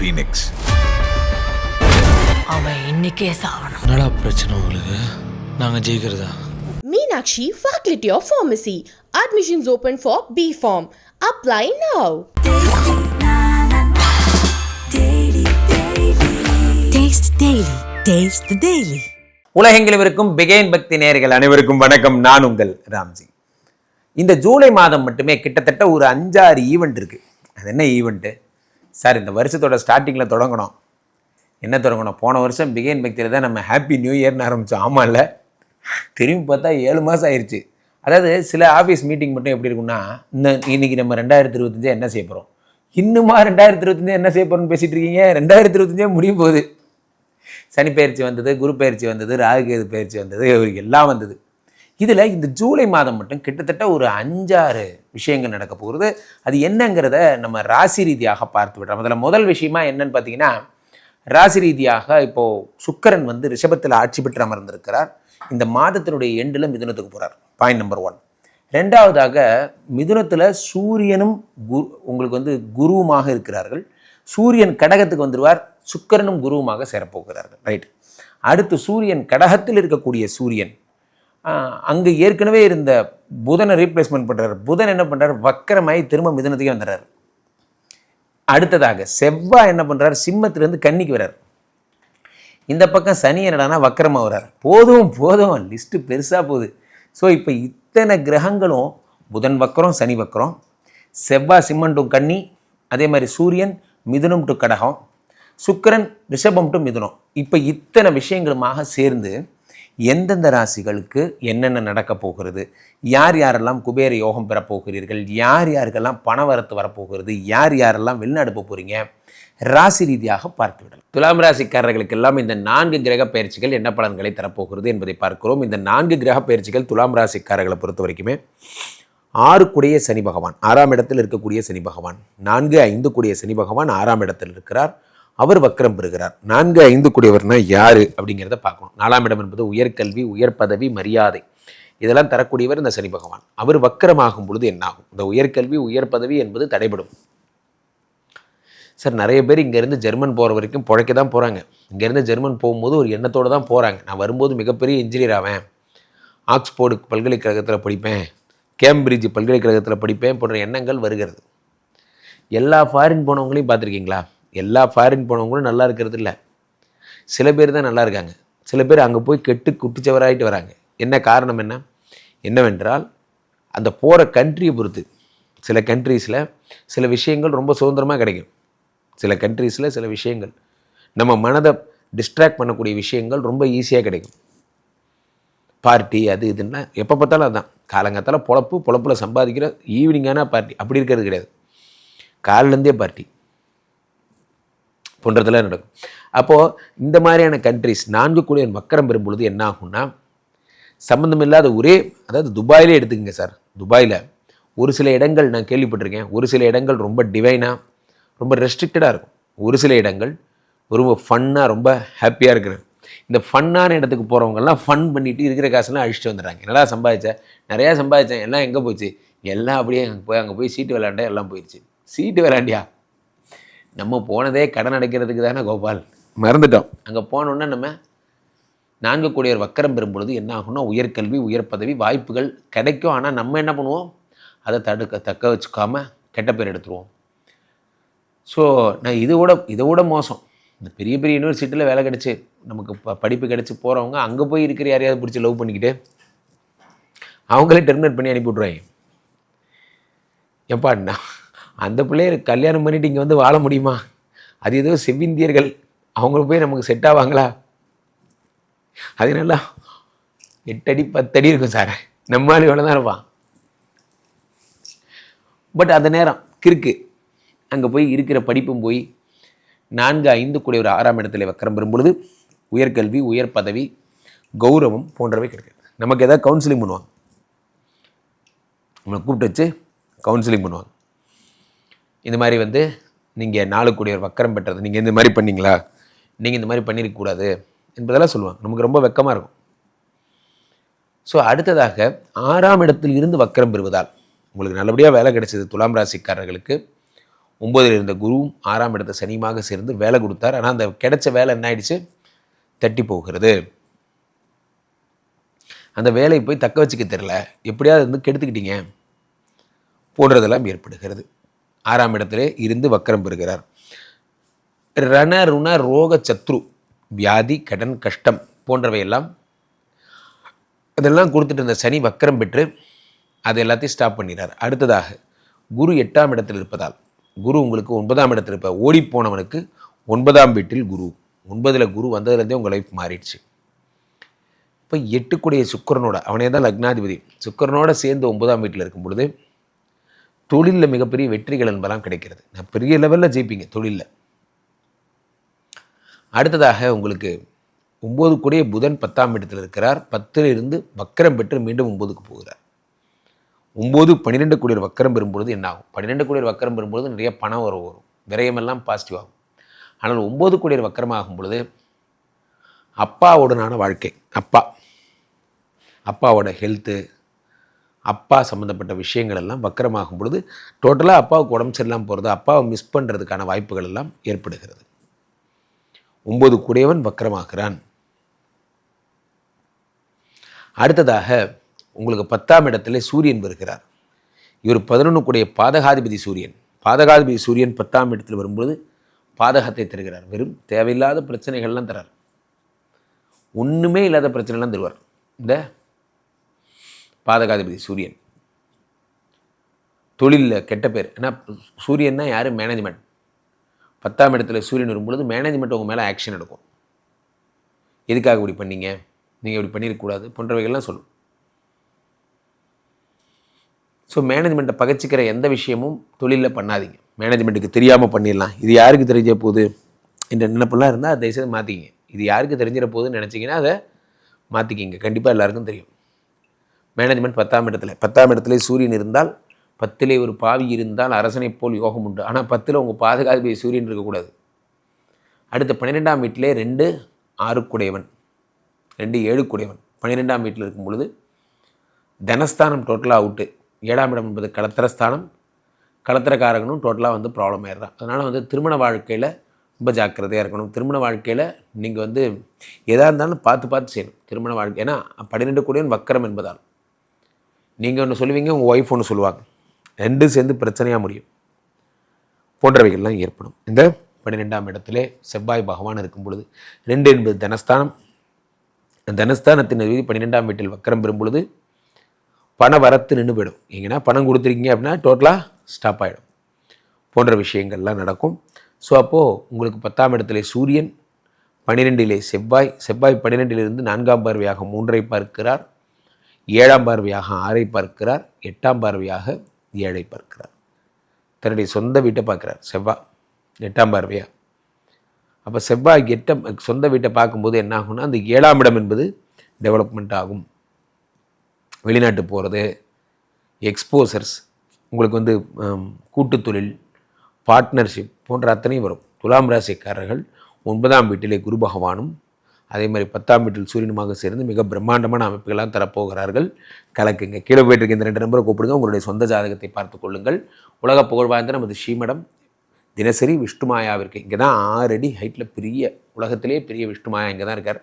Phoenix அவன் இன்னைக்கே சாவணும் என்னடா பிரச்சனை உங்களுக்கு நாங்கள் ஜெயிக்கிறதா of Pharmacy. Admissions open for B Form. Apply now. Taste Daily. Taste the Daily. உலகெங்கிலும் இருக்கும் பிகேன் பக்தி நேயர்கள் அனைவருக்கும் வணக்கம் நான் உங்கள் ராம்ஜி இந்த ஜூலை மாதம் மட்டுமே கிட்டத்தட்ட ஒரு அஞ்சாறு ஈவெண்ட் இருக்குது அது என்ன ஈவெண்ட்டு சார் இந்த வருஷத்தோட ஸ்டார்டிங்கில் தொடங்கணும். என்ன தொடங்கணும்? போன வருஷம் பிகேன் பக்தியில் தான் நம்ம ஹாப்பி நியூ இயர்னு ஆரம்பித்தோம் ஆமாம் இல்லை திரும்பி பார்த்தா ஏழு மாதம் ஆயிடுச்சு அதாவது சில ஆஃபீஸ் மீட்டிங் மட்டும் எப்படி இருக்கும்னா இந்த இன்னைக்கு நம்ம ரெண்டாயிரத்தி இருபத்தஞ்சு என்ன செய்ய போகிறோம் இன்னுமா ரெண்டாயிரத்தி இருபத்தஞ்சு என்ன செய்ய போகிறோம்னு பேசிகிட்டு இருக்கீங்க? ரெண்டாயிரத்தி இருபத்தஞ்சே முடியும் போகுது. சனி பயிற்சி வந்தது குரு பயிற்சி வந்தது ராகுகேது பயிற்சி வந்தது எல்லாம் வந்தது. இதில் இந்த ஜூலை மாதம் மட்டும் கிட்டத்தட்ட ஒரு அஞ்சாறு விஷயங்கள் நடக்க போகிறது அது என்னங்கிறத நம்ம ராசி ரீதியாக பார்த்து விடுறோம். அதில் முதல் விஷயமா என்னன்னு பார்த்தீங்கன்னா ராசி ரீதியாக இப்போது சுக்கரன் வந்து ரிஷபத்தில் ஆட்சி பெற்று அமர்ந்திருக்கிறார். இந்த மாதத்தினுடைய எண்டில் மிதுனத்துக்கு போகிறார் பாயிண்ட் நம்பர் ஒன் ரெண்டாவதாக மிதுனத்தில் சூரியனும் குரு உங்களுக்கு வந்து குருவுமாக இருக்கிறார்கள். சூரியன் கடகத்துக்கு வந்துடுவார் சுக்கரனும் குருவுமாக சேரப்போகிறார்கள். ரைட் அடுத்து சூரியன் கடகத்தில் இருக்கக்கூடிய சூரியன் அங்கு ஏற்கனவே இருந்த புதனை ரீப்ளேஸ்மெண்ட் பண்ணுறாரு புதன் என்ன பண்ணுறாரு வக்கரமாயி திரும்ப மிதனத்துக்கே வந்துடுறாரு. அடுத்ததாக செவ்வாய் என்ன பண்ணுறாரு சிம்மத்திலேருந்து கன்னிக்கு வர்றார். இந்த பக்கம் சனி என்னடானா வக்கரமாக வர்றார். போதும் போதும். லிஸ்ட்டு பெருசாக போகுது. ஸோ இப்போ இத்தனை கிரகங்களும் புதன் வக்கரம் சனி வக்கரம். செவ்வாய் சிம்மன் டு கன்னி அதே மாதிரி சூரியன் மிதுனம் டு கடகம். சுக்கிரன் ரிஷபம் டு மிதுனம். இப்போ இத்தனை விஷயங்களுமாக சேர்ந்து எந்தெந்த ராசிகளுக்கு என்னென்ன நடக்க போகிறது? யார் யாரெல்லாம் குபேர யோகம் பெறப்போகிறீர்கள் யார் யாருக்கெல்லாம் பண வரத்து வரப்போகிறது யார் யாரெல்லாம் வெளிநாடு போக போகிறீங்க ராசி ரீதியாக பார்த்து விடலாம். துலாம் ராசிக்காரர்களுக்கு எல்லாம் இந்த நான்கு கிரக பயிற்சிகள் என்ன பலன்களை தரப்போகிறது என்பதை பார்க்கிறோம். இந்த நான்கு கிரக பயிற்சிகள் துலாம் ராசிக்காரர்களை பொறுத்த வரைக்குமே ஆறு கூடிய சனி பகவான் ஆறாம் இடத்தில் இருக்கக்கூடிய சனி பகவான் நான்கு ஐந்து கூடிய சனி பகவான் ஆறாம் இடத்தில் இருக்கிறார். அவர் வக்கரம் பெறுகிறார். நான்கு ஐந்து கூடியவர்னா யாரு அப்படிங்கிறத பார்க்கணும். நாலாம் இடம் என்பது உயர்கல்வி உயர் பதவி மரியாதை. இதெல்லாம் தரக்கூடியவர் இந்த சனி பகவான். அவர் வக்கரமாகும் பொழுது என்னாகும்? இந்த உயர்கல்வி உயர் பதவி என்பது தடைபடும். சார் நிறைய பேர் இங்கேருந்து ஜெர்மன் போகிற வரைக்கும் பிழைக்க தான் போகிறாங்க இங்கேருந்து ஜெர்மன் போகும்போது ஒரு எண்ணத்தோடு தான் போகிறாங்க நான் வரும்போது மிகப்பெரிய இன்ஜினியர் ஆவேன். ஆக்ஸ்போர்டு பல்கலைக்கழகத்தில் படிப்பேன். கேம்பிரிட்ஜ் பல்கலைக்கழகத்தில் படிப்பேன் போன்ற எண்ணங்கள் வருகிறது. எல்லா ஃபாரின் போனவங்களையும் பார்த்துருக்கீங்களா? எல்லா ஃபாரின் போனவங்களும் நல்லா இருக்கிறது இல்லை. சில பேர் தான் நல்லா இருக்காங்க. சில பேர் அங்கே போய் கெட்டு குட்டிச்சவராகிட்டு வராங்க. என்ன காரணம் என்ன? என்னவென்றால் அந்த போகிற கண்ட்ரியை பொறுத்து சில கண்ட்ரீஸில் சில விஷயங்கள் ரொம்ப சுதந்திரமாக கிடைக்கும். சில கண்ட்ரீஸில் சில விஷயங்கள் நம்ம மனதை டிஸ்ட்ராக்ட் பண்ணக்கூடிய விஷயங்கள் ரொம்ப ஈஸியாக கிடைக்கும். பார்ட்டி அது இதுன்னா எப்போ பார்த்தாலும் அதுதான் காலங்காத்தால பொழப்பு பொழப்பில் சம்பாதிக்கிற ஈவினிங்கான பார்ட்டி அப்படி இருக்கிறது கிடையாது. காலிலேருந்தே பார்ட்டி போன்றதெல்லாம் நடக்கும். அப்போது இந்த மாதிரியான கண்ட்ரிஸ் நான்கு கூடிய வக்கரம் பெறும் பொழுது என்ன ஆகும்னா சம்மந்தம் இல்லாத ஒரே அதாவது துபாயிலே எடுத்துக்கங்க சார் துபாயில். ஒரு சில இடங்கள் நான் கேள்விப்பட்டிருக்கேன். ஒரு சில இடங்கள் ரொம்ப டிவைனாக ரொம்ப ரெஸ்ட்ரிக்டடாக இருக்கும். ஒரு சில இடங்கள் ரொம்ப ஃபன்னாக ரொம்ப ஹாப்பியாக இருக்கிறேன் இந்த ஃபன்னான இடத்துக்கு போகிறவங்கெல்லாம் ஃபன் பண்ணிட்டு இருக்கிற காசெல்லாம் அழிச்சிட்டு வந்துடுறாங்க. என்னடா சம்பாதிச்சேன் நிறையா சம்பாதிச்சேன். எல்லாம் எங்கே போச்சு? எல்லாம் அப்படியே அங்கே போய் அங்கே போய் சீட்டு விளாண்டா எல்லாம் போயிடுச்சு சீட்டு விளாண்டியா நம்ம போனதே கடன் அடைக்கிறதுக்கு தானே கோபால்? மறந்துட்டோம். அங்கே போனோன்னே நம்ம நான்கு கோடியர் வக்கரம் பெறும் பொழுது என்ன ஆகும்னா உயர்கல்வி உயர் பதவி வாய்ப்புகள் கிடைக்கும். ஆனால் நம்ம என்ன பண்ணுவோம்? அதை தடுக்க தக்க வச்சுக்காம கெட்ட பேர் எடுத்துருவோம். ஸோ நான் இதை விட இதை விட மோசம். இந்த பெரிய பெரிய யூனிவர்சிட்டியில் வேலை கிடச்சி நமக்கு ப படிப்பு கிடச்சி போகிறவங்க அங்கே போய் இருக்கிற யாரையாவது பிடிச்சி லவ் பண்ணிக்கிட்டு அவங்களே டெர்மினேட் பண்ணி அனுப்பி விட்ருவாங்க எப்பா நான் அந்த பிள்ளைய கல்யாணம் பண்ணிட்டு இங்கே வந்து வாழ முடியுமா? அது ஏதோ செவ்விந்தியர்கள். அவங்கள போய் நமக்கு செட் ஆவாங்களா? அது நல்லா எட்டடி பத்தடி இருக்கும் சார். நம்மளால இவ்வளோ தான் இருப்பான். பட் அந்த நேரம் கிறுக்கு. அங்கே போய் இருக்கிற படிப்பும் போய் நான்கு ஐந்து கூடிய ஒரு ஆறாம் இடத்துல வக்கரம் பெறும் பொழுது உயர்கல்வி உயர் பதவி கௌரவம் போன்றவை கிடைக்கிறது. நமக்கு ஏதாவது கவுன்சிலிங் பண்ணுவாங்க. நம்மளை கூப்பிட்டு வச்சு கவுன்சிலிங் பண்ணுவாங்க. இந்த மாதிரி வந்து நீங்கள் நாலு கூடியவர் வக்கரம் பெற்றது நீங்கள் இந்த மாதிரி பண்ணீங்களா? நீங்கள் இந்த மாதிரி பண்ணியிருக்கக்கூடாது என்பதெல்லாம் சொல்லுவாங்க. நமக்கு ரொம்ப வெக்கமாக இருக்கும். ஸோ அடுத்ததாக ஆறாம் இடத்தில் இருந்து வக்கரம் பெறுவதால் உங்களுக்கு நல்லபடியாக வேலை கிடைச்சது துலாம் ராசிக்காரர்களுக்கு. ஒம்பதில் இருந்த குருவும் ஆறாம் இடத்த சனியுமாக சேர்ந்து வேலை கொடுத்தார். ஆனால் அந்த கிடைச்ச வேலை என்ன ஆயிடுச்சு? தட்டி போகிறது. அந்த வேலையை போய் தக்க வச்சுக்க தெரில எப்படியாவது வந்து கெடுத்துக்கிட்டீங்க. போன்றதெல்லாம் ஏற்படுகிறது. ஆறாம் இடத்திலே இருந்து வக்கரம் பெறுகிறார். ரண ருண ரோக சத்ரு வியாதி கடன் கஷ்டம் போன்றவையெல்லாம் அதெல்லாம் கொடுத்துட்டு இருந்த சனி வக்கரம் பெற்று அது எல்லாத்தையும் ஸ்டாப் பண்ணிடுறார். அடுத்ததாக குரு எட்டாம் இடத்தில் இருப்பதால் குரு உங்களுக்கு ஒன்பதாம் இடத்தில் இருப்ப ஓடிப்போனவனுக்கு ஒன்பதாம் வீட்டில் குரு. ஒன்பதில் குரு வந்ததுலேருந்தே உங்கள் லைஃப் மாறிடுச்சு. இப்போ எட்டுக்குடைய சுக்கரனோட அவனே தான் லக்னாதிபதி. சுக்கரனோட சேர்ந்து ஒன்பதாம் வீட்டில் இருக்கும் பொழுது தொழிலில் மிகப்பெரிய வெற்றிகள் என்பதெல்லாம் கிடைக்கிறது. நான் பெரிய லெவலில் ஜெயிப்பீங்க தொழிலில். அடுத்ததாக உங்களுக்கு ஒம்பது கூடிய புதன் பத்தாம் இடத்தில் இருக்கிறார். பத்தில் இருந்து வக்கரம் பெற்று மீண்டும் ஒம்போதுக்கு போகிறார். ஒம்பது பன்னிரெண்டு கோடியர் வக்கரம் பெறும்பொழுது என்ன ஆகும்? பன்னிரெண்டு கோடியர் வக்கரம் பெறும்பொழுது நிறைய பணம் வரும். வரும் விரயமெல்லாம் பாசிட்டிவ் ஆகும். ஆனால் ஒம்பது கோடியர் வக்கரமாகும் பொழுது அப்பாவுடனான வாழ்க்கை. அப்பா. அப்பாவோட ஹெல்த்து அப்பா சம்மந்தப்பட்ட விஷயங்கள் எல்லாம் வக்கரமாகும் பொழுது டோட்டலாக அப்பாவுக்கு உடம்பு சரியில்லாமல் போகிறது அப்பாவை மிஸ் பண்ணுறதுக்கான வாய்ப்புகள் எல்லாம் ஏற்படுகிறது. ஒம்பது கூடையவன் வக்கரமாகிறான். அடுத்ததாக உங்களுக்கு பத்தாம் இடத்துல சூரியன் வருகிறார். இவர் பதினொன்று கூடிய பாதகாதிபதி சூரியன். பாதகாதிபதி சூரியன் பத்தாம் இடத்தில் வரும்போது பாதகத்தை தருகிறார். வெறும் தேவையில்லாத பிரச்சனைகள்லாம் தரார். ஒன்றுமே இல்லாத பிரச்சனைலாம் தருவார். இந்த பாதகாதிபதி சூரியன். தொழிலில் கெட்ட பேர். ஏன்னா சூரியன்னா யார்? மேனேஜ்மெண்ட் பத்தாம் இடத்துல சூரியன் வரும்பொழுது மேனேஜ்மெண்ட் உங்கள் மேலே ஆக்ஷன் எடுக்கும். எதுக்காக இப்படி பண்ணீங்க? நீங்கள் இப்படி பண்ணியிருக்கக்கூடாது போன்றவைகள்லாம் சொல்லும். ஸோ மேனேஜ்மெண்ட்டை பகச்சிக்கிற எந்த விஷயமும் தொழிலில் பண்ணாதீங்க. மேனேஜ்மெண்ட்டுக்கு தெரியாமல் பண்ணிடலாம். இது யாருக்கு தெரிஞ்ச போகுது என்ற நினைப்பெல்லாம் இருந்தால் அதை தயவுசெய்து மாற்றிக்கிங்க இது யாருக்கு தெரிஞ்சிட போகுதுன்னு நினச்சிங்கன்னா அதை மாற்றிக்கிங்க கண்டிப்பாக எல்லாருக்கும் தெரியும். மேனேஜ்மெண்ட் பத்தாம் இடத்துல. பத்தாம் இடத்துல சூரியன் இருந்தால் பத்திலே ஒரு பாவி இருந்தால் அரசனைப் போல் யோகம் உண்டு. ஆனால் பத்தில் உங்கள் பாதுகாப்பு சூரியன் இருக்கக்கூடாது. அடுத்த பன்னிரெண்டாம் வீட்டிலே ரெண்டு ஆறுக்குடையவன். ரெண்டு ஏழுக்குடையவன். பன்னிரெண்டாம் வீட்டில் இருக்கும் பொழுது தனஸ்தானம் டோட்டலாக அவுட்டு ஏழாம் இடம் என்பது களத்திரஸ்தானம் களத்திரக்காரகனும் டோட்டலாக வந்து ப்ராப்ளம் ஆயிடுறான் அதனால் வந்து திருமண வாழ்க்கையில் ரொம்ப ஜாக்கிரதையாக இருக்கணும். திருமண வாழ்க்கையில் நீங்கள் வந்து எதாக இருந்தாலும் பார்த்து பார்த்து செய்யணும். திருமண வாழ்க்கை ஏன்னா பன்னிரெண்டு கூடியவன் வக்கரம் என்பதால். நீங்கள் ஒன்று சொல்லுவீங்க உங்கள் ஒய்ஃப் ஒன்று சொல்லுவாங்க. ரெண்டும் சேர்ந்து பிரச்சனையாக முடியும். போன்றவைகள்லாம் ஏற்படும். இந்த பன்னிரெண்டாம் இடத்திலே செவ்வாய் பகவான் இருக்கும் பொழுது ரெண்டு என்பது தனஸ்தானம். தனஸ்தானத்தின் அதிபதி பன்னிரெண்டாம் வீட்டில் வக்கரம் பெறும் பொழுது பண வரத்து நின்று போயிடும். எங்கன்னா பணம் கொடுத்துருக்கீங்க அப்படின்னா டோட்டலாக ஸ்டாப் ஆகிடும் போன்ற விஷயங்கள்லாம் நடக்கும். ஸோ அப்போது உங்களுக்கு பத்தாம் இடத்துல சூரியன் பன்னிரெண்டிலே செவ்வாய் செவ்வாய் பன்னிரெண்டிலிருந்து நான்காம் பார்வையாக மூன்றை பார்க்கிறார். ஏழாம் பார்வையாக ஆறை பார்க்கிறார் எட்டாம் பார்வையாக ஏழை பார்க்கிறார். தன்னுடைய சொந்த வீட்டை பார்க்குறார் செவ்வாய் எட்டாம் பார்வையாக அப்போ செவ்வாய் எட்டம் சொந்த வீட்டை பார்க்கும்போது என்ன ஆகும்னா அந்த ஏழாம் இடம் என்பது டெவலப்மெண்ட் ஆகும். வெளிநாட்டு போகிறது எக்ஸ்போசர்ஸ் உங்களுக்கு வந்து கூட்டுத் தொழில் பார்ட்னர்ஷிப் போன்ற அத்தனையும் வரும். துலாம் ராசிக்காரர்கள் ஒன்பதாம் வீட்டிலே குரு பகவானும் அதே மாதிரி பத்தாம் வீட்டில் சூரியனுமாக சேர்ந்து மிக பிரம்மாண்டமான அமைப்புகளாக தரப்போகிறார்கள். கலக்குங்க. கீழே போயிட்டு இந்த ரெண்டு நம்பரை கூப்பிடுங்க. உங்களுடைய சொந்த ஜாதகத்தை பார்த்து கொள்ளுங்கள். உலக புகழ் வாய்ந்த நமது ஸ்ரீமடம் தினசரி விஷ்ணுமாயாவிற்கு இங்கே தான் ஆறு அடி ஹைட்டில் பெரிய உலகத்திலே பெரிய விஷ்ணுமாயா இங்கே தான் இருக்கார்.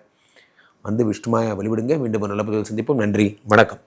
வந்து விஷ்ணுமாயா வழிவிடுங்க மீண்டும் ஒரு நல்ல பதிவில் சந்திப்போம். நன்றி. வணக்கம்.